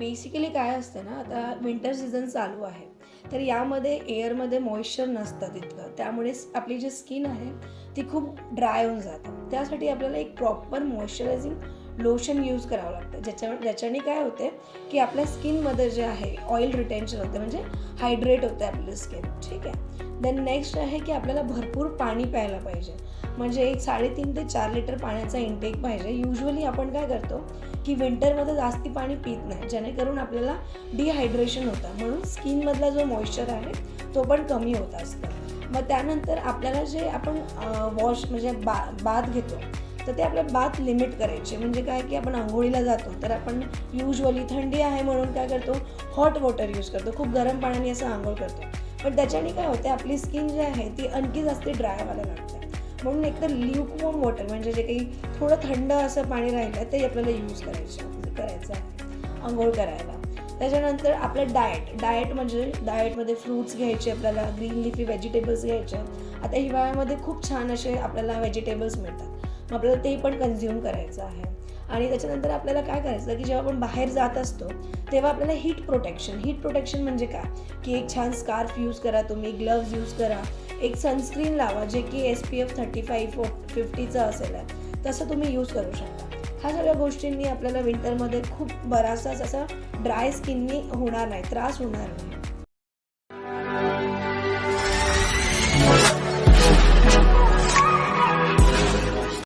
Basically काय असतं ना आता विंटर सीझन चालू आहे तर यामध्ये एअरमध्ये मॉइश्चर नसतं तितकं. त्यामुळे आपली जी स्किन आहे ती खूप ड्राय होऊन जातं. त्यासाठी आपल्याला एक प्रॉपर मॉइश्चरायझिंग लोशन यूज करावं लागतं. ज्याच्या ज्याच्याने काय होते की आपल्या स्किनमध्ये जे आहे ऑइल रिटेन्शन होते म्हणजे हायड्रेट होते आपली स्किन ठीक आहे? देन नेक्स्ट आहे की आपल्याला भरपूर पाणी प्यायला पाहिजे. म्हणजे एक साडेतीन ते चार लिटर पाण्याचा इंटेक पाहिजे. युजली आपण काय करतो की विंटरमध्ये जास्ती पाणी पित नाही जेणेकरून आपल्याला डिहायड्रेशन होतं. म्हणून स्किनमधला जो मॉइश्चर आहे तो पण कमी होत असतो. मग त्यानंतर आपल्याला जे आपण वॉश म्हणजे बा बाथ घेतो तर ते आपलं बाथ लिमिट करायचे. म्हणजे काय की आपण आंघोळीला जातो तर आपण युजली थंडी आहे म्हणून काय करतो हॉट वॉटर यूज करतो खूप गरम पाण्याने असं आंघोळ करतो. पण त्याच्याने काय होते आपली स्किन जी आहे ती आणखी जास्त ड्राय व्हायला लागते. म्हणून एकतर ल्यूकवॉर्म वॉटर म्हणजे जे काही थोडं थंड असं पाणी राहिलं ते आपल्याला यूज करायचं करायचं आहे. आंघोळ करायला. त्याच्यानंतर आपलं डाएट डाएट म्हणजे डाएटमध्ये फ्रूट्स घ्यायचे आपल्याला ग्रीन लिफी व्हेजिटेबल्स घ्यायचे. आता हिवाळ्यामध्ये खूप छान असे आपल्याला व्हेजिटेबल्स मिळतात. आपल्याला ते पण कन्झ्युम करायचं आहे. आणि त्याच्यानंतर आपल्याला काय करायचं की जेव्हा आपण बाहेर जात असतो तेव्हा आपल्याला हीट प्रोटेक्शन हीट प्रोटेक्शन म्हणजे काय? की एक छान स्कार्फ यूज करा तुम्ही ग्लव्ज यूज करा. एक सनस्क्रीन लावा जे की S P F thirty five फिफ्टीचं असेल. तसं तुम्ही यूज करू शकता. ह्या सगळ्या गोष्टींनी आपल्याला विंटरमध्ये खूप बराचसाच असा ड्राय स्किननी होणार नाही त्रास होणार नाही.